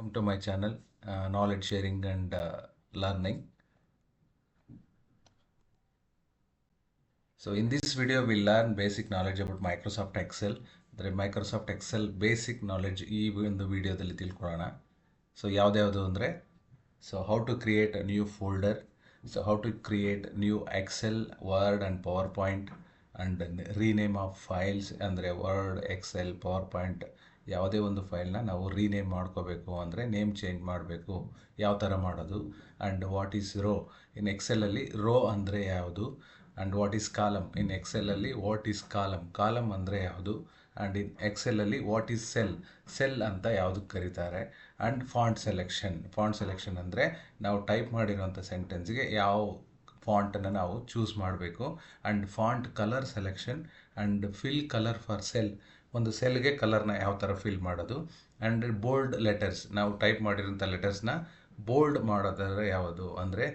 welcome to my channel uh, knowledge sharing and uh, learning. So in this video basic knowledge about microsoft excel. ಅಂದರೆ Microsoft Excel basic knowledge ಈ ಒಂದು ವಿಡಿಯೋದಲ್ಲಿ ತಿಳ್ಕೊಳ್ಳೋಣ. So ಯಾವ್ದ್ಯಾವುದು ಅಂದರೆ so how to create a new folder so how to create new Excel Word and PowerPoint and rename of files ಅಂದರೆ Word Excel PowerPoint ಯಾವುದೇ ಒಂದು ಫೈಲ್ನ ನಾವು ರೀನೇಮ್ ಮಾಡ್ಕೋಬೇಕು ಅಂದರೆ ನೇಮ್ ಚೇಂಜ್ ಮಾಡಬೇಕು. ಯಾವ ಥರ ಮಾಡೋದು? And what is row in ಎಕ್ಸೆಲಲ್ಲಿ row ಅಂದರೆ ಯಾವುದು? And what is column in ಎಕ್ಸೆಲಲ್ಲಿ what is column column ಅಂದರೆ ಯಾವುದು? ಆ್ಯಂಡ್ ಇನ್ ಎಕ್ಸೆಲಲ್ಲಿ ವಾಟ್ ಈಸ್ ಸೆಲ್ ಸೆಲ್ ಅಂತ ಯಾವುದಕ್ಕೆ ಕರೀತಾರೆ? And font selection font selection ಅಂದರೆ ನಾವು ಟೈಪ್ ಮಾಡಿರುವಂಥ ಸೆಂಟೆನ್ಸ್ಗೆ ಯಾವ ಫಾಂಟನ್ನು ನಾವು ಚೂಸ್ ಮಾಡಬೇಕು. And font colour selection and fill colour for cell ಒಂದು ಸೆಲ್ಗೆ ಕಲರ್ನ ಯಾವ ಥರ ಫಿಲ್ ಮಾಡೋದು. ಆ್ಯಂಡ್ ಬೋಲ್ಡ್ ಲೆಟರ್ಸ್ ನಾವು ಟೈಪ್ ಮಾಡಿರೋಂಥ ಲೆಟರ್ಸ್ನ ಬೋಲ್ಡ್ ಮಾಡೋದಾದ್ರೆ ಯಾವುದು? ಅಂದರೆ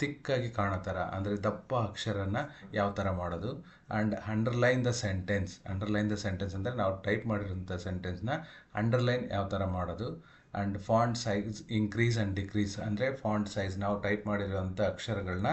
ತಿಕ್ಕಾಗಿ ಕಾಣೋ ಥರ, ಅಂದರೆ ದಪ್ಪ ಅಕ್ಷರನ ಯಾವ ಥರ ಮಾಡೋದು? And underline the sentence underline the sentence ಅಂದರೆ ನಾವು ಟೈಪ್ ಮಾಡಿರೋಂಥ ಸೆಂಟೆನ್ಸ್ನ ಅಂಡರ್ಲೈನ್ ಯಾವ ಥರ ಮಾಡೋದು? And font size increase and decrease ಅಂದರೆ ಫಾಂಟ್ ಸೈಜ್ ನಾವು ಟೈಪ್ ಮಾಡಿರೋಂಥ ಅಕ್ಷರಗಳನ್ನ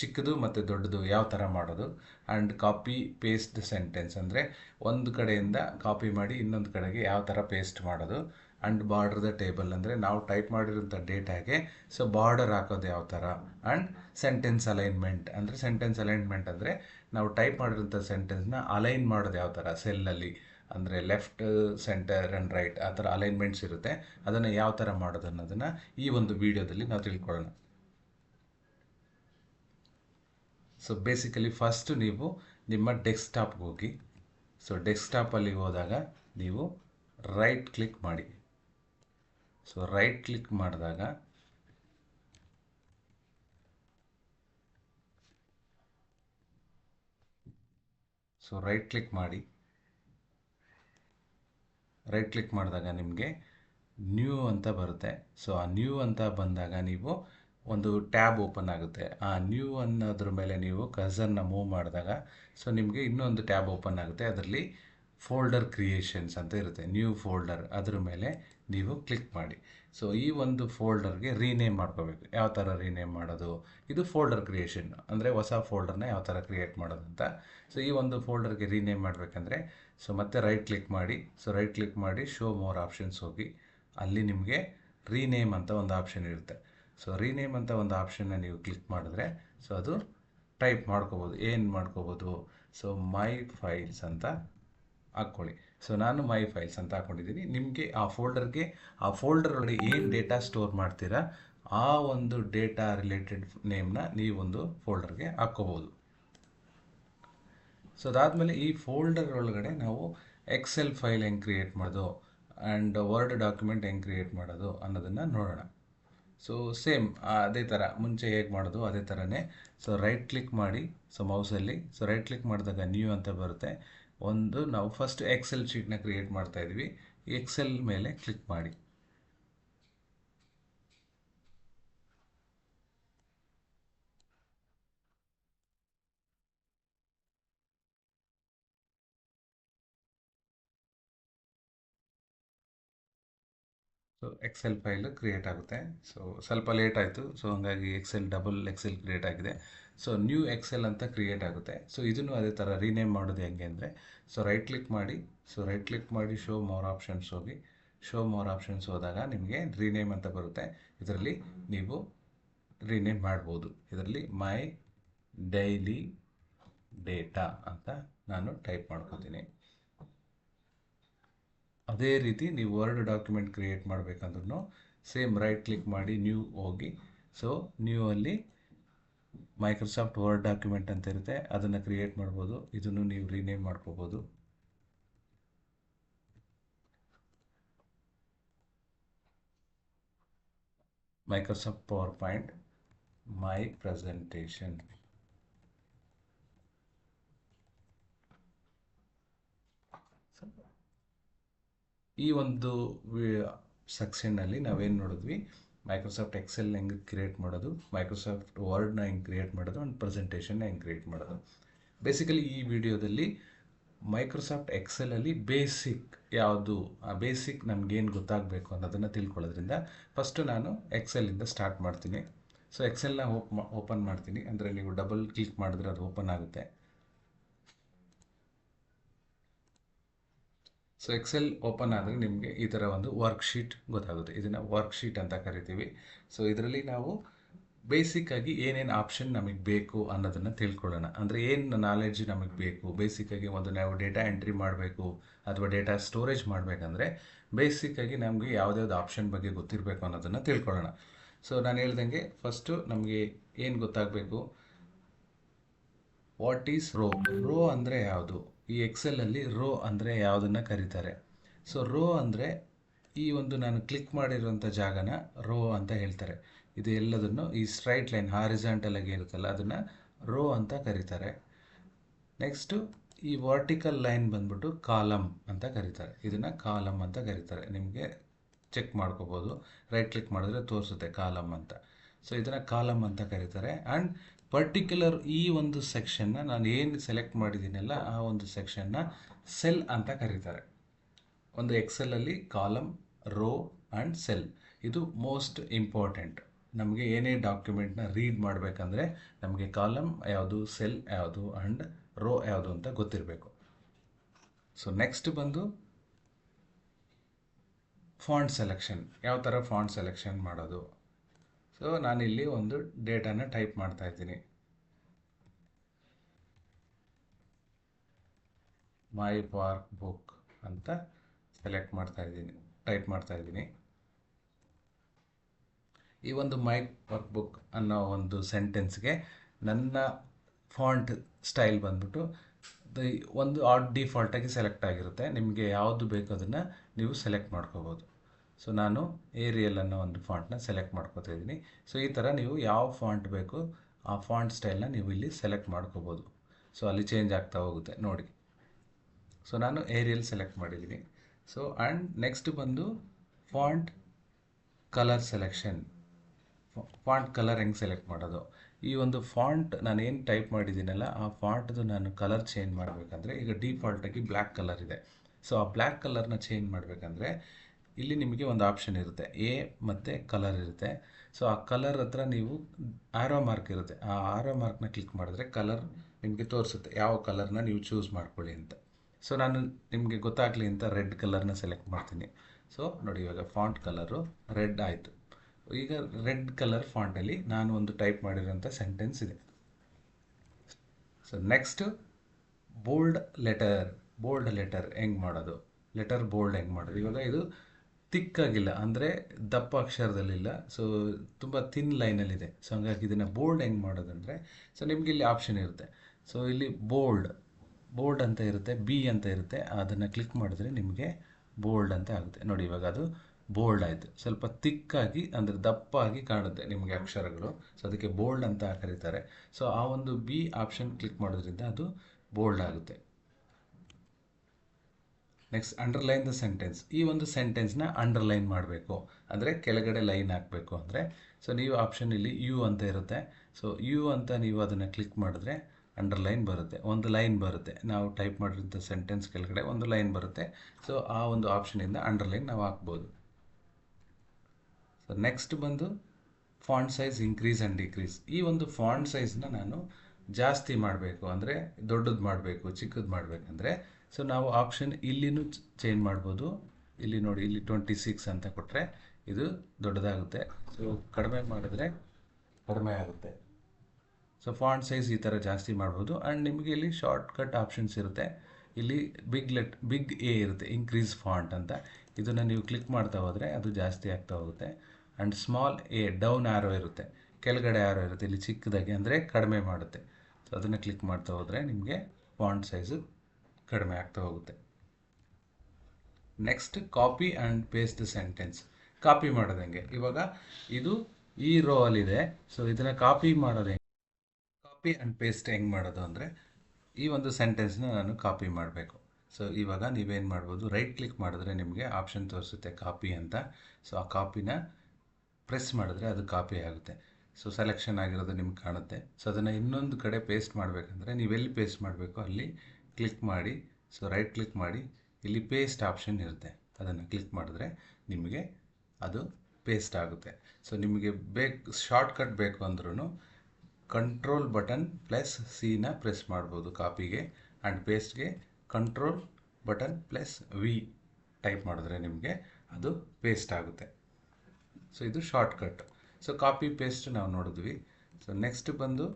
ಚಿಕ್ಕದು ಮತ್ತು ದೊಡ್ಡದು ಯಾವ ಥರ ಮಾಡೋದು? ಆ್ಯಂಡ್ ಕಾಪಿ ಪೇಸ್ಟ್ ಸೆಂಟೆನ್ಸ್ ಅಂದರೆ ಒಂದು ಕಡೆಯಿಂದ ಕಾಪಿ ಮಾಡಿ ಇನ್ನೊಂದು ಕಡೆಗೆ ಯಾವ ಥರ ಪೇಸ್ಟ್ ಮಾಡೋದು? ಆ್ಯಂಡ್ ಬಾರ್ಡರ್ ದ ಟೇಬಲ್ ಅಂದರೆ ನಾವು ಟೈಪ್ ಮಾಡಿರೋಂಥ ಡೇಟಾಗೆ ಸೊ ಬಾರ್ಡರ್ ಹಾಕೋದು ಯಾವ ಥರ ಆ್ಯಂಡ್ ಸೆಂಟೆನ್ಸ್ ಅಲೈನ್ಮೆಂಟ್ ಅಂದರೆ ಸೆಂಟೆನ್ಸ್ ಅಲೈನ್ಮೆಂಟ್ ಅಂದರೆ ನಾವು ಟೈಪ್ ಮಾಡಿರೋಂಥ ಸೆಂಟೆನ್ಸ್ನ ಅಲೈನ್ ಮಾಡೋದು ಯಾವ ಥರ ಸೆಲ್ಲಲ್ಲಿ ಅಂದರೆ ಲೆಫ್ಟ್ ಸೆಂಟರ್ ಆ್ಯಂಡ್ ರೈಟ್ ಆ ಥರ ಅಲೈನ್ಮೆಂಟ್ಸ್ ಇರುತ್ತೆ. ಅದನ್ನು ಯಾವ ಥರ ಮಾಡೋದು ಅನ್ನೋದನ್ನು ಈ ಒಂದು ವಿಡಿಯೋದಲ್ಲಿ ನಾವು ತಿಳ್ಕೊಳ್ಳೋಣ. ಸೊ ಬೇಸಿಕಲಿ ಫಸ್ಟ್ ನೀವು ನಿಮ್ಮ ಡೆಸ್ಕ್ಟಾಪ್ಗೆ ಹೋಗಿ. ಸೊ ಡೆಸ್ಕ್ಟಾಪಲ್ಲಿ ಹೋದಾಗ ನೀವು ರೈಟ್ ಕ್ಲಿಕ್ ಮಾಡಿ. ಸೊ ರೈಟ್ ಕ್ಲಿಕ್ ಮಾಡಿದಾಗ ಸೊ ರೈಟ್ ಕ್ಲಿಕ್ ಮಾಡಿ. ರೈಟ್ ಕ್ಲಿಕ್ ಮಾಡಿದಾಗ ನಿಮಗೆ ನ್ಯೂ ಅಂತ ಬರುತ್ತೆ. ಸೊ ಆ ನ್ಯೂ ಅಂತ ಬಂದಾಗ ನೀವು ಒಂದು ಟ್ಯಾಬ್ ಓಪನ್ ಆಗುತ್ತೆ. ಆ ನ್ಯೂ ಅನ್ನೋದ್ರ ಮೇಲೆ ನೀವು ಕಝನ್ನ ಮೂವ್ ಮಾಡಿದಾಗ ಸೊ ನಿಮಗೆ ಇನ್ನೊಂದು ಟ್ಯಾಬ್ ಓಪನ್ ಆಗುತ್ತೆ. ಅದರಲ್ಲಿ ಫೋಲ್ಡರ್ ಕ್ರಿಯೇಷನ್ಸ್ ಅಂತ ಇರುತ್ತೆ. ನ್ಯೂ ಫೋಲ್ಡರ್ ಅದ್ರ ಮೇಲೆ ನೀವು ಕ್ಲಿಕ್ ಮಾಡಿ. ಸೊ ಈ ಒಂದು ಫೋಲ್ಡರ್ಗೆ ರೀನೇಮ್ ಮಾಡ್ಕೋಬೇಕು. ಯಾವ ಥರ ರೀನೇಮ್ ಮಾಡೋದು? ಇದು ಫೋಲ್ಡರ್ ಕ್ರಿಯೇಷನ್ ಅಂದರೆ ಹೊಸ ಫೋಲ್ಡರ್ನ ಯಾವ ಥರ ಕ್ರಿಯೇಟ್ ಮಾಡೋದು ಅಂತ. ಸೊ ಈ ಒಂದು ಫೋಲ್ಡರ್ಗೆ ರೀನೇಮ್ ಮಾಡಬೇಕಂದ್ರೆ ಸೊ ಮತ್ತೆ ರೈಟ್ ಕ್ಲಿಕ್ ಮಾಡಿ. ಸೊ ರೈಟ್ ಕ್ಲಿಕ್ ಮಾಡಿ ಶೋ ಮೋರ್ ಆಪ್ಷನ್ಸ್ ಹೋಗಿ, ಅಲ್ಲಿ ನಿಮಗೆ ರೀನೇಮ್ ಅಂತ ಒಂದು ಆಪ್ಷನ್ ಇರುತ್ತೆ. ಸೊ ರೀನೇಮ್ ಅಂತ ಒಂದು ಆಪ್ಷನ್ನ ನೀವು ಕ್ಲಿಕ್ ಮಾಡಿದ್ರೆ ಸೊ ಅದು ಟೈಪ್ ಮಾಡ್ಕೋಬೋದು. ಏನು ಮಾಡ್ಕೋಬೋದು? ಸೊ ಮೈ ಫೈಲ್ಸ್ ಅಂತ ಹಾಕ್ಕೊಳ್ಳಿ. ಸೊ ನಾನು ಮೈ ಫೈಲ್ಸ್ ಅಂತ ಹಾಕ್ಕೊಂಡಿದ್ದೀನಿ ನಿಮಗೆ ಆ ಫೋಲ್ಡರ್ಗೆ ಆ ಫೋಲ್ಡರ್ ಒಳಗೆ ಏನು ಡೇಟಾ ಸ್ಟೋರ್ ಮಾಡ್ತೀರಾ, ಆ ಒಂದು ಡೇಟಾ ರಿಲೇಟೆಡ್ ನೇಮ್ನ ನೀವೊಂದು ಫೋಲ್ಡರ್ಗೆ ಹಾಕ್ಕೋಬೋದು. ಸೊ ಅದಾದಮೇಲೆ ಈ ಫೋಲ್ಡರ್ ಒಳಗಡೆ ನಾವು ಎಕ್ಸೆಲ್ ಫೈಲ್ ಹೆಂಗೆ ಕ್ರಿಯೇಟ್ ಮಾಡೋದು ಆ್ಯಂಡ್ ವರ್ಡ್ ಡಾಕ್ಯುಮೆಂಟ್ ಹೆಂಗೆ ಕ್ರಿಯೇಟ್ ಮಾಡೋದು ಅನ್ನೋದನ್ನು ನೋಡೋಣ. ಸೊ ಸೇಮ್ ಅದೇ ಥರ ಮುಂಚೆ ಹೇಗೆ ಮಾಡೋದು? ಅದೇ ಥರನೇ ಸೊ ರೈಟ್ ಕ್ಲಿಕ್ ಮಾಡಿ. ಸೊ ಮೌಸಲ್ಲಿ ಸೊ ರೈಟ್ ಕ್ಲಿಕ್ ಮಾಡಿದಾಗ ನ್ಯೂ ಅಂತ ಬರುತ್ತೆ. ಒಂದು, ನಾವು ಫಸ್ಟ್ ಎಕ್ಸೆಲ್ ಶೀಟ್ನ ಕ್ರಿಯೇಟ್ ಮಾಡ್ತಾ ಇದ್ವಿ. ಎಕ್ಸೆಲ್ ಮೇಲೆ ಕ್ಲಿಕ್ ಮಾಡಿ. ಸೊ ಎಕ್ಸೆಲ್ ಫೈಲ್ ಕ್ರಿಯೇಟ್ ಆಗುತ್ತೆ. ಸೊ ಸ್ವಲ್ಪ ಲೇಟ್ ಆಯಿತು. ಸೊ ಹಾಗಾಗಿ ಎಕ್ಸೆಲ್ ಡಬಲ್ ಎಕ್ಸೆಲ್ ಕ್ರಿಯೇಟ್ ಆಗಿದೆ. ಸೊ ನ್ಯೂ ಎಕ್ಸೆಲ್ ಅಂತ ಕ್ರಿಯೇಟ್ ಆಗುತ್ತೆ. ಸೊ ಇದನ್ನು ಅದೇ ಥರ ರೀನೇಮ್ ಮಾಡೋದು ಹೆಂಗೆ ಅಂದರೆ ಸೊ ರೈಟ್ ಕ್ಲಿಕ್ ಮಾಡಿ ಸೊ ರೈಟ್ ಕ್ಲಿಕ್ ಮಾಡಿ ಶೋ ಮೋರ್ ಆಪ್ಷನ್ಸ್ ಹೋಗಿ ಶೋ ಮೋರ್ ಆಪ್ಷನ್ಸ್ ಹೋದಾಗ ನಿಮಗೆ ರೀನೇಮ್ ಅಂತ ಬರುತ್ತೆ. ಇದರಲ್ಲಿ ನೀವು ರೀನೇಮ್ ಮಾಡ್ಬೋದು. ಇದರಲ್ಲಿ ಮೈ ಡೈಲಿ ಡೇಟಾ ಅಂತ ನಾನು ಟೈಪ್ ಮಾಡ್ಕೋತೀನಿ. ಅದೇ ರೀತಿ ನೀವು ವರ್ಡ್ ಡಾಕ್ಯುಮೆಂಟ್ ಕ್ರಿಯೇಟ್ ಮಾಡಬೇಕಂದ್ರೂ ಸೇಮ್ ರೈಟ್ ಕ್ಲಿಕ್ ಮಾಡಿ ನ್ಯೂ ಹೋಗಿ. ಸೊ ನ್ಯೂ ಅಲ್ಲಿ ಮೈಕ್ರೋಸಾಫ್ಟ್ ವರ್ಡ್ ಡಾಕ್ಯುಮೆಂಟ್ ಅಂತ ಇರುತ್ತೆ, ಅದನ್ನು ಕ್ರಿಯೇಟ್ ಮಾಡ್ಬೋದು. ಇದನ್ನು ನೀವು ರಿನೇಮ್ ಮಾಡ್ಕೋಬೋದು. Microsoft PowerPoint my presentation ಈ ಒಂದು ಸೆಕ್ಷನ್ನಲ್ಲಿ ನಾವೇನು ನೋಡಿದ್ವಿ? ಮೈಕ್ರೋಸಾಫ್ಟ್ ಎಕ್ಸೆಲ್ ಹೆಂಗೆ ಕ್ರಿಯೇಟ್ ಮಾಡೋದು? ಮೈಕ್ರೋಸಾಫ್ಟ್ ವರ್ಡ್ನ ಹೆಂಗೆ ಕ್ರಿಯೇಟ್ ಮಾಡೋದು? ಆ್ಯಂಡ್ ಪ್ರೆಸೆಂಟೇಷನ್ನ ಹೆಂಗೆ ಕ್ರಿಯೇಟ್ ಮಾಡೋದು? ಬೇಸಿಕಲಿ ಈ ವಿಡಿಯೋದಲ್ಲಿ ಮೈಕ್ರೋಸಾಫ್ಟ್ ಎಕ್ಸೆಲಲ್ಲಿ ಬೇಸಿಕ್ ಯಾವುದು, ಆ ಬೇಸಿಕ್ ನಮಗೇನು ಗೊತ್ತಾಗಬೇಕು ಅನ್ನೋದನ್ನು ತಿಳ್ಕೊಳ್ಳೋದ್ರಿಂದ ಫಸ್ಟು ನಾನು ಎಕ್ಸೆಲಿಂದ ಸ್ಟಾರ್ಟ್ ಮಾಡ್ತೀನಿ. ಸೊ ಎಕ್ಸೆಲ್ನ ಓಪ್ ಓಪನ್ ಮಾಡ್ತೀನಿ. ಅಂದರೆ ನೀವು ಡಬಲ್ ಕ್ಲಿಕ್ ಮಾಡಿದ್ರೆ ಅದು ಓಪನ್ ಆಗುತ್ತೆ. ಸೊ ಎಕ್ಸೆಲ್ ಓಪನ್ ಆದರೆ ನಿಮಗೆ ಈ ಥರ ಒಂದು ವರ್ಕ್ಶೀಟ್ ಗೊತ್ತಾಗುತ್ತೆ. ಇದನ್ನು ವರ್ಕ್ಶೀಟ್ ಅಂತ ಕರಿತೀವಿ. ಸೊ ಇದರಲ್ಲಿ ನಾವು ಬೇಸಿಕ್ಕಾಗಿ ಏನೇನು ಆಪ್ಷನ್ ನಮಗೆ ಬೇಕು ಅನ್ನೋದನ್ನು ತಿಳ್ಕೊಳ್ಳೋಣ. ಅಂದರೆ ಏನು ನಾಲೆಡ್ಜ್ ನಮಗೆ ಬೇಕು? ಬೇಸಿಕ್ಕಾಗಿ ಒಂದು ನಾವು ಡೇಟಾ ಎಂಟ್ರಿ ಮಾಡಬೇಕು ಅಥವಾ ಡೇಟಾ ಸ್ಟೋರೇಜ್ ಮಾಡಬೇಕಂದ್ರೆ ಬೇಸಿಕ್ಕಾಗಿ ನಮಗೆ ಯಾವುದ್ಯಾವ್ದು ಆಪ್ಷನ್ ಬಗ್ಗೆ ಗೊತ್ತಿರಬೇಕು ಅನ್ನೋದನ್ನು ತಿಳ್ಕೊಳ್ಳೋಣ. ಸೊ ನಾನು ಹೇಳ್ದಂಗೆ ಫಸ್ಟು ನಮಗೆ ಏನು ಗೊತ್ತಾಗಬೇಕು? ವಾಟ್ ಈಸ್ ರೋ ರೋ ಅಂದರೆ ಯಾವುದು? ಈ ಎಕ್ಸೆಲಲ್ಲಿ ರೋ ಅಂದರೆ ಯಾವುದನ್ನು ಕರೀತಾರೆ. ಸೊ ರೋ ಅಂದರೆ ಈ ಒಂದು ನಾನು ಕ್ಲಿಕ್ ಮಾಡಿರುವಂಥ ಜಾಗನ ರೋ ಅಂತ ಹೇಳ್ತಾರೆ. ಇದು ಎಲ್ಲದನ್ನು ಈ ಸ್ಟ್ರೈಟ್ ಲೈನ್ ಹಾರಿಜಾಂಟಲ್ ಆಗಿ ಇರುತ್ತಲ್ಲ, ಅದನ್ನು ರೋ ಅಂತ ಕರೀತಾರೆ. ನೆಕ್ಸ್ಟು ಈ ವರ್ಟಿಕಲ್ ಲೈನ್ ಬಂದ್ಬಿಟ್ಟು ಕಾಲಮ್ ಅಂತ ಕರೀತಾರೆ. ಇದನ್ನು ಕಾಲಮ್ ಅಂತ ಕರೀತಾರೆ. ನಿಮಗೆ ಚೆಕ್ ಮಾಡ್ಕೋಬೋದು. ರೈಟ್ ಕ್ಲಿಕ್ ಮಾಡಿದ್ರೆ ತೋರಿಸುತ್ತೆ ಕಾಲಮ್ ಅಂತ. ಸೊ ಇದನ್ನು ಕಾಲಮ್ ಅಂತ ಕರೀತಾರೆ. ಆ್ಯಂಡ್ ಪರ್ಟಿಕ್ಯುಲರ್ ಈ ಒಂದು ಸೆಕ್ಷನ್ನ ನಾನು ಏನು ಸೆಲೆಕ್ಟ್ ಮಾಡಿದ್ದೀನಲ್ಲ ಆ ಒಂದು ಸೆಕ್ಷನ್ನ ಸೆಲ್ ಅಂತ ಕರೀತಾರೆ. ಒಂದು ಎಕ್ಸೆಲಲ್ಲಿ ಕಾಲಮ್ ರೋ ಆ್ಯಂಡ್ ಸೆಲ್ ಇದು ಮೋಸ್ಟ್ ಇಂಪಾರ್ಟೆಂಟ್ ನಮಗೆ ಏನೇ ಡಾಕ್ಯುಮೆಂಟ್ನ ರೀಡ್ ಮಾಡಬೇಕಂದ್ರೆ ನಮಗೆ ಕಾಲಮ್ ಯಾವುದು ಸೆಲ್ ಯಾವುದು ಆ್ಯಂಡ್ ರೋ ಯಾವುದು ಅಂತ ಗೊತ್ತಿರಬೇಕು. ಸೊ ನೆಕ್ಸ್ಟ್ ಬಂದು ಫಾಂಟ್ ಸೆಲೆಕ್ಷನ್ ಯಾವ ಥರ ಫಾಂಟ್ ಸೆಲೆಕ್ಷನ್ ಮಾಡೋದು? ಸೊ ನಾನಿಲ್ಲಿ ಒಂದು ಡೇಟಾನ ಟೈಪ್ ಮಾಡ್ತಾ ಇದ್ದೀನಿ. ಮೈ ಪಾರ್ಕ್ ಬುಕ್ ಅಂತ ಸೆಲೆಕ್ಟ್ ಮಾಡ್ತಾ ಇದ್ದೀನಿ, ಟೈಪ್ ಮಾಡ್ತಾ ಇದ್ದೀನಿ. ಈ ಒಂದು ಮೈ ವರ್ಕ್ ಬುಕ್ ಅನ್ನೋ ಒಂದು ಸೆಂಟೆನ್ಸ್ಗೆ ನನ್ನ ಫಾಂಟ್ ಸ್ಟೈಲ್ ಬಂದ್ಬಿಟ್ಟು ಒಂದು ಆಟ್ ಡಿಫಾಲ್ಟಾಗಿ ಸೆಲೆಕ್ಟ್ ಆಗಿರುತ್ತೆ. ನಿಮಗೆ ಯಾವುದು ಬೇಕು ಅದನ್ನು ನೀವು ಸೆಲೆಕ್ಟ್ ಮಾಡ್ಕೋಬೋದು. ಸೊ ನಾನು ಏರಿಯಲ್ ಅನ್ನೋ ಒಂದು ಫಾಂಟ್ನ ಸೆಲೆಕ್ಟ್ ಮಾಡ್ಕೋತಾ ಇದ್ದೀನಿ. ಸೊ ಈ ಥರ ನೀವು ಯಾವ ಫಾಂಟ್ ಬೇಕು, ಆ ಫಾಂಟ್ ಸ್ಟೈಲ್ನ ನೀವು ಇಲ್ಲಿ ಸೆಲೆಕ್ಟ್ ಮಾಡ್ಕೋಬೋದು. ಸೊ ಅಲ್ಲಿ ಚೇಂಜ್ ಆಗ್ತಾ ಹೋಗುತ್ತೆ, ನೋಡಿ. ಸೊ ನಾನು ಏರಿಯಲ್ ಸೆಲೆಕ್ಟ್ ಮಾಡಿದ್ದೀನಿ. ಸೊ ಆ್ಯಂಡ್ ನೆಕ್ಸ್ಟ್ ಬಂದು font colour selection font colour ಹೆಂಗೆ ಸೆಲೆಕ್ಟ್ ಮಾಡೋದು? ಈ ಒಂದು ಫಾಂಟ್ ನಾನು ಏನು ಟೈಪ್ ಮಾಡಿದ್ದೀನಲ್ಲ, ಆ ಫಾಂಟ್ದು ನಾನು ಕಲರ್ ಚೇಂಜ್ ಮಾಡಬೇಕಂದ್ರೆ, ಈಗ ಡೀಫಾಲ್ಟಾಗಿ ಬ್ಲ್ಯಾಕ್ ಕಲರ್ ಇದೆ. ಸೊ ಆ ಬ್ಲ್ಯಾಕ್ ಕಲರ್ನ ಚೇಂಜ್ ಮಾಡಬೇಕಂದ್ರೆ ಇಲ್ಲಿ ನಿಮಗೆ ಒಂದು ಆಪ್ಷನ್ ಇರುತ್ತೆ. ಎ ಮತ್ತು ಕಲರ್ ಇರುತ್ತೆ. ಸೊ ಆ ಕಲರ್ ಹತ್ರ ನೀವು ಆರೋ ಮಾರ್ಕ್ ಇರುತ್ತೆ. ಆ ಆರೋ ಮಾರ್ಕ್ನ ಕ್ಲಿಕ್ ಮಾಡಿದ್ರೆ ಕಲರ್ ನಿಮಗೆ ತೋರಿಸುತ್ತೆ. ಯಾವ ಕಲರ್ನ ನೀವು ಚೂಸ್ ಮಾಡ್ಕೊಳ್ಳಿ ಅಂತ. ಸೊ ನಾನು ನಿಮಗೆ ಗೊತ್ತಾಗಲಿ ಅಂತ ರೆಡ್ ಕಲರ್ನ ಸೆಲೆಕ್ಟ್ ಮಾಡ್ತೀನಿ. ಸೊ ನೋಡಿ ಇವಾಗ ಫಾಂಟ್ ಕಲರು ರೆಡ್ ಆಯಿತು. ಈಗ ರೆಡ್ ಕಲರ್ ಫಾಂಟಲ್ಲಿ ನಾನು ಒಂದು ಟೈಪ್ ಮಾಡಿರೋಂಥ ಸೆಂಟೆನ್ಸ್ ಇದೆ. So next bold letter bold letter ಹೆಂಗೆ ಮಾಡೋದು? ಲೆಟರ್ ಬೋಲ್ಡ್ ಹೆಂಗೆ ಮಾಡೋದು? ಇವಾಗ ಇದು ತಿಕ್ಕಾಗಿಲ್ಲ. ಅಂದರೆ ದಪ್ಪ ಅಕ್ಷರದಲ್ಲಿಲ್ಲ. ಸೊ ತುಂಬ ಥಿನ್ ಲೈನಲ್ಲಿದೆ ಸೊ ಹಂಗಾಗಿ ಇದನ್ನು ಬೋಲ್ಡ್ ಹೆಂಗೆ ಮಾಡೋದಂದರೆ ಸೊ ನಿಮಗೆ ಇಲ್ಲಿ ಆಪ್ಷನ್ ಇರುತ್ತೆ. ಸೊ ಇಲ್ಲಿ ಬೋಲ್ಡ್ ಬೋಲ್ಡ್ ಅಂತ ಇರುತ್ತೆ ಬಿ ಅಂತ ಇರುತ್ತೆ. ಅದನ್ನು ಕ್ಲಿಕ್ ಮಾಡಿದ್ರೆ ನಿಮಗೆ ಬೋಲ್ಡ್ ಅಂತ ಆಗುತ್ತೆ. ನೋಡಿ, ಇವಾಗ ಅದು ಬೋಲ್ಡ್ ಆಯಿತು. ಸ್ವಲ್ಪ ತಿಕ್ಕಾಗಿ, ಅಂದರೆ ದಪ್ಪಾಗಿ ಕಾಣುತ್ತೆ ನಿಮಗೆ ಅಕ್ಷರಗಳು. ಸೊ ಅದಕ್ಕೆ ಬೋಲ್ಡ್ ಅಂತ ಕರೀತಾರೆ. ಸೊ ಆ ಒಂದು ಬಿ ಆಪ್ಷನ್ ಕ್ಲಿಕ್ ಮಾಡೋದ್ರಿಂದ ಅದು ಬೋಲ್ಡ್ ಆಗುತ್ತೆ. ನೆಕ್ಸ್ಟ್ ಅಂಡರ್ಲೈನ್ ದ ಸೆಂಟೆನ್ಸ್ ಈ ಒಂದು ಸೆಂಟೆನ್ಸ್ನ ಅಂಡರ್ಲೈನ್ ಮಾಡಬೇಕು. ಅಂದರೆ ಕೆಳಗಡೆ ಲೈನ್ ಹಾಕಬೇಕು ಅಂದರೆ. ಸೊ ನೀವು ಆಪ್ಷನ್ ಇಲ್ಲಿ ಯು ಅಂತ ಇರುತ್ತೆ. ಸೊ ಯು ಅಂತ ನೀವು ಅದನ್ನು ಕ್ಲಿಕ್ ಮಾಡಿದ್ರೆ ಅಂಡರ್ಲೈನ್ ಬರುತ್ತೆ. ಒಂದು ಲೈನ್ ಬರುತ್ತೆ. ನಾವು ಟೈಪ್ ಮಾಡಿರೋಂಥ ಸೆಂಟೆನ್ಸ್ ಕೆಳಗಡೆ ಒಂದು ಲೈನ್ ಬರುತ್ತೆ. ಸೊ ಆ ಒಂದು ಆಪ್ಷನಿಂದ ಅಂಡರ್ಲೈನ್ ನಾವು ಹಾಕ್ಬೋದು. ಸೊ ನೆಕ್ಸ್ಟ್ ಬಂದು font size increase and decrease ಈ ಒಂದು ಫಾಂಟ್ ಸೈಜ್ನ ನಾನು ಜಾಸ್ತಿ ಮಾಡಬೇಕು ಅಂದರೆ ದೊಡ್ಡದು ಮಾಡಬೇಕು, ಚಿಕ್ಕದು ಮಾಡಬೇಕಂದ್ರೆ ಸೊ ನಾವು ಆಪ್ಷನ್ ಇಲ್ಲಿನೂ ಚೇಂಜ್ ಮಾಡ್ಬೋದು. ಇಲ್ಲಿ ನೋಡಿ, ಇಲ್ಲಿ ಟ್ವೆಂಟಿ ಸಿಕ್ಸ್ ಅಂತ ಕೊಟ್ಟರೆ ಇದು ದೊಡ್ಡದಾಗುತ್ತೆ. ಸೊ ಕಡಿಮೆ ಮಾಡಿದ್ರೆ ಕಡಿಮೆ ಆಗುತ್ತೆ. ಸೊ ಫಾಂಟ್ ಸೈಜ್ ಈ ಥರ ಜಾಸ್ತಿ ಮಾಡ್ಬೋದು. ಆ್ಯಂಡ್ ನಿಮಗೆ ಇಲ್ಲಿ ಶಾರ್ಟ್ ಕಟ್ ಆಪ್ಷನ್ಸ್ ಇರುತ್ತೆ. ಇಲ್ಲಿ ಬಿಗ್ ಲೆಟ್ ಬಿಗ್ ಎ ಇರುತ್ತೆ ಇನ್ಕ್ರೀಸ್ ಫಾಂಟ್ ಅಂತ. ಇದನ್ನು ನೀವು ಕ್ಲಿಕ್ ಮಾಡ್ತಾ ಹೋದರೆ ಅದು ಜಾಸ್ತಿ ಆಗ್ತಾ ಹೋಗುತ್ತೆ. And small A down arrow ಇರುತ್ತೆ. ಕೆಳಗಡೆ ಆರೋ ಇರುತ್ತೆ. ಇಲ್ಲಿ ಚಿಕ್ಕದಾಗಿ ಅಂದರೆ ಕಡಿಮೆ ಮಾಡುತ್ತೆ. ಸೊ ಅದನ್ನು ಕ್ಲಿಕ್ ಮಾಡ್ತಾ ಹೋದರೆ ನಿಮಗೆ ಫಾಂಟ್ ಸೈಜು ಕಡಿಮೆ ಆಗ್ತಾ ಹೋಗುತ್ತೆ. Next copy and paste sentence copy ಮಾಡೋದಂಗೆ ಇವಾಗ ಇದು ಈ ರೋ ಅಲ್ಲಿದೆ ಸೊ ಇದನ್ನು ಕಾಪಿ ಮಾಡೋದು ಹೆಂಗೆ? ಕಾಪಿ ಆ್ಯಂಡ್ ಪೇಸ್ಟ್ ಹೆಂಗೆ ಮಾಡೋದು ಅಂದರೆ ಈ ಒಂದು ಸೆಂಟೆನ್ಸ್ನ ನಾನು ಕಾಪಿ ಮಾಡಬೇಕು. ಸೊ ಇವಾಗ ನೀವೇನು ಮಾಡ್ಬೋದು? ರೈಟ್ ಕ್ಲಿಕ್ ಮಾಡಿದ್ರೆ ನಿಮಗೆ ಆಪ್ಷನ್ ತೋರಿಸುತ್ತೆ ಕಾಪಿ ಅಂತ. ಸೊ ಆ ಕಾಪಿನ ಪ್ರೆಸ್ ಮಾಡಿದ್ರೆ ಅದು ಕಾಪಿ ಆಗುತ್ತೆ. ಸೊ ಸೆಲೆಕ್ಷನ್ ಆಗಿರೋದು ನಿಮ್ಗೆ ಕಾಣುತ್ತೆ. ಸೊ ಅದನ್ನು ಇನ್ನೊಂದು ಕಡೆ ಪೇಸ್ಟ್ ಮಾಡಬೇಕಂದ್ರೆ ನೀವೆಲ್ಲಿ ಪೇಸ್ಟ್ ಮಾಡಬೇಕು ಅಲ್ಲಿ ಕ್ಲಿಕ್ ಮಾಡಿ ಸೊ ರೈಟ್ ಕ್ಲಿಕ್ ಮಾಡಿ, ಇಲ್ಲಿ ಪೇಸ್ಟ್ ಆಪ್ಷನ್ ಇರುತ್ತೆ. ಅದನ್ನು ಕ್ಲಿಕ್ ಮಾಡಿದ್ರೆ ನಿಮಗೆ ಅದು ಪೇಸ್ಟ್ ಆಗುತ್ತೆ. ಸೊ ನಿಮಗೆ ಬೇಕು ಶಾರ್ಟ್ಕಟ್ ಬೇಕು ಅಂದ್ರೂ ಕಂಟ್ರೋಲ್ ಬಟನ್ ಪ್ಲಸ್ ಸಿನ ಪ್ರೆಸ್ ಮಾಡ್ಬೋದು ಕಾಪಿಗೆ and ಪೇಸ್ಟ್ಗೆ control button plus V type ಮಾಡಿದ್ರೆ ನಿಮಗೆ ಅದು ಪೇಸ್ಟ್ ಆಗುತ್ತೆ. ಸೊ ಇದು ಶಾರ್ಟ್ಕಟ್ ಸೊ ಕಾಪಿ ಪೇಸ್ಟ್ ನಾವು ನೋಡಿದ್ವಿ. ಸೊ ನೆಕ್ಸ್ಟ್ ಬಂದು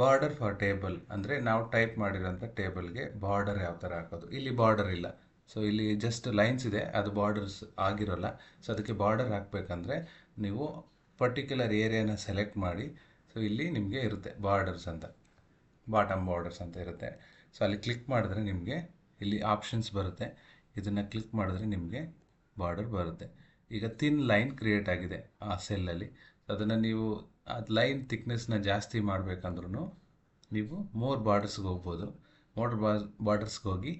ಬಾರ್ಡರ್ ಫಾರ್ ಟೇಬಲ್ ಅಂದರೆ ನಾವು ಟೈಪ್ ಮಾಡಿರೋಂಥ ಟೇಬಲ್ಗೆ ಬಾರ್ಡರ್ ಯಾವ ಥರ ಹಾಕೋದು. ಇಲ್ಲಿ ಬಾರ್ಡರ್ ಇಲ್ಲ. ಸೊ ಇಲ್ಲಿ ಜಸ್ಟ್ ಲೈನ್ಸ್ ಇದೆ. ಅದು ಬಾರ್ಡರ್ಸ್ ಆಗಿರೋಲ್ಲ. ಸೊ ಅದಕ್ಕೆ ಬಾರ್ಡರ್ ಹಾಕಬೇಕಂದ್ರೆ ನೀವು ಪರ್ಟಿಕ್ಯುಲರ್ ಏರಿಯಾನ ಸೆಲೆಕ್ಟ್ ಮಾಡಿ. ಸೊ ಇಲ್ಲಿ ನಿಮಗೆ ಇರುತ್ತೆ ಬಾರ್ಡರ್ಸ್ ಅಂತ. ಬಾಟಮ್ ಬಾರ್ಡರ್ಸ್ ಅಂತ ಇರುತ್ತೆ. ಸೊ ಅಲ್ಲಿ ಕ್ಲಿಕ್ ಮಾಡಿದ್ರೆ ನಿಮಗೆ ಇಲ್ಲಿ ಆಪ್ಷನ್ಸ್ ಬರುತ್ತೆ. ಇದನ್ನು ಕ್ಲಿಕ್ ಮಾಡಿದ್ರೆ ನಿಮಗೆ ಬಾರ್ಡರ್ ಬರುತ್ತೆ. ಈಗ ತಿನ್ ಲೈನ್ ಕ್ರಿಯೇಟ್ ಆಗಿದೆ ಆ ಸೆಲ್ಲಲ್ಲಿ ಅದನ್ನು ನೀವು ಅದು ಲೈನ್ ತಿಕ್ನೆಸ್ನ ಜಾಸ್ತಿ ಮಾಡಬೇಕಂದ್ರೂ ನೀವು ಮೋರ್ ಬಾರ್ಡರ್ಸ್ಗೆ ಹೋಗ್ಬೋದು. ಮೋರ್ ಬಾರ್ಡರ್ಸ್ಗೆ ಹೋಗಿ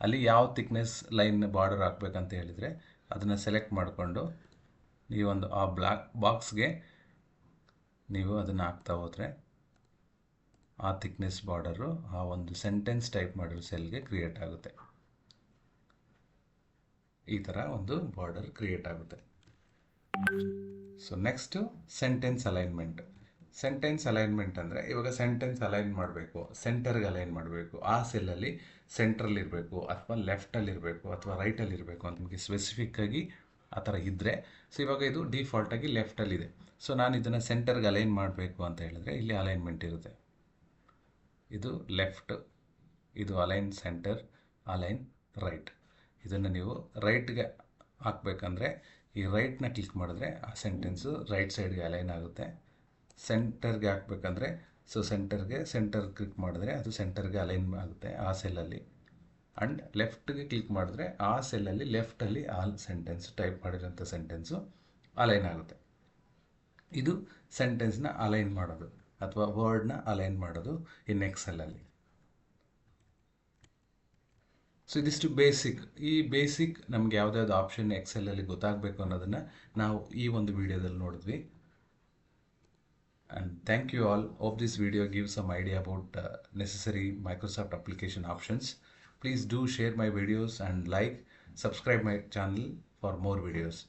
ಅಲ್ಲಿ ಯಾವ ತಿಕ್ನೆಸ್ ಲೈನ್ ಬಾರ್ಡರ್ ಹಾಕ್ಬೇಕಂತ ಹೇಳಿದರೆ ಅದನ್ನು ಸೆಲೆಕ್ಟ್ ಮಾಡಿಕೊಂಡು ನೀವೊಂದು ಆ ಬ್ಲಾಕ್ ಬಾಕ್ಸ್ಗೆ ನೀವು ಅದನ್ನು ಹಾಕ್ತಾ ಹೋದರೆ ಆ ಥಿಕ್ನೆಸ್ ಬಾರ್ಡರು ಆ ಒಂದು ಸೆಂಟೆನ್ಸ್ ಟೈಪ್ ಮಾಡಿರೋ ಸೆಲ್ಗೆ ಕ್ರಿಯೇಟ್ ಆಗುತ್ತೆ. ಈ ಥರ ಒಂದು ಬಾರ್ಡರ್ ಕ್ರಿಯೇಟ್ ಆಗುತ್ತೆ. So next sentence alignment sentence alignment ಅಂದರೆ ಇವಾಗ ಸೆಂಟೆನ್ಸ್ ಅಲೈನ್ ಮಾಡಬೇಕು ಸೆಂಟರ್ಗೆ ಅಲೈನ್ ಮಾಡಬೇಕು. ಆ ಸೆಲ್ಲಲ್ಲಿ ಸೆಂಟ್ರಲ್ಲಿ ಇರಬೇಕು ಅಥವಾ ಲೆಫ್ಟಲ್ಲಿ ಇರಬೇಕು ಅಥವಾ ರೈಟಲ್ಲಿ ಇರಬೇಕು ಅಂತ ನಿಮಗೆ ಸ್ಪೆಸಿಫಿಕ್ಕಾಗಿ ಆ ಥರ ಇದ್ದರೆ ಸೊ ಇವಾಗ ಇದು ಡಿಫಾಲ್ಟಾಗಿ ಲೆಫ್ಟಲ್ಲಿದೆ ಸೊ ನಾನು ಇದನ್ನು ಸೆಂಟರ್ಗೆ ಅಲೈನ್ ಮಾಡಬೇಕು ಅಂತ ಹೇಳಿದ್ರೆ ಇಲ್ಲಿ ಅಲೈನ್ಮೆಂಟ್ ಇರುತ್ತೆ. ಇದು ಲೆಫ್ಟ್ ಇದು ಅಲೈನ್ ಸೆಂಟರ್ ಅಲೈನ್ ರೈಟ್ ಇದನ್ನು ನೀವು ರೈಟ್ಗೆ ಹಾಕ್ಬೇಕಂದ್ರೆ ಈ ರೈಟ್ನ ಕ್ಲಿಕ್ ಮಾಡಿದ್ರೆ ಆ ಸೆಂಟೆನ್ಸು ರೈಟ್ ಸೈಡ್ಗೆ ಅಲೈನ್ ಆಗುತ್ತೆ. ಸೆಂಟರ್ಗೆ ಹಾಕ್ಬೇಕಂದ್ರೆ ಸೊ ಸೆಂಟರ್ಗೆ ಸೆಂಟರ್ ಕ್ಲಿಕ್ ಮಾಡಿದ್ರೆ ಅದು ಸೆಂಟರ್ಗೆ ಅಲೈನ್ ಆಗುತ್ತೆ ಆ ಸೆಲ್ಲಲ್ಲಿ ಆ್ಯಂಡ್ ಲೆಫ್ಟ್ಗೆ ಕ್ಲಿಕ್ ಮಾಡಿದ್ರೆ ಆ ಸೆಲ್ಲಲ್ಲಿ ಲೆಫ್ಟಲ್ಲಿ ಆ ಸೆಂಟೆನ್ಸ್ ಟೈಪ್ ಮಾಡಿರೋಂಥ ಸೆಂಟೆನ್ಸು ಅಲೈನ್ ಆಗುತ್ತೆ. ಇದು ಸೆಂಟೆನ್ಸ್ನ ಅಲೈನ್ ಮಾಡೋದು, ಅಥವಾ ವರ್ಡ್ನ ಅಲೈನ್ ಮಾಡೋದು ಇನ್ ಎಕ್ಸೆಲಲ್ಲಿ ಸೊ ಇದಿಷ್ಟು ಬೇಸಿಕ್ ಈ ಬೇಸಿಕ್ ನಮ್ಗೆ ಯಾವುದ್ಯಾವ್ದು ಆಪ್ಷನ್ ಎಕ್ಸೆಲಲ್ಲಿ ಗೊತ್ತಾಗಬೇಕು ಅನ್ನೋದನ್ನು ನಾವು ಈ ಒಂದು ವಿಡಿಯೋದಲ್ಲಿ ನೋಡಿದ್ವಿ. And thank you all of this video give some idea about necessary Microsoft application options please do share my videos and like subscribe my channel for more videos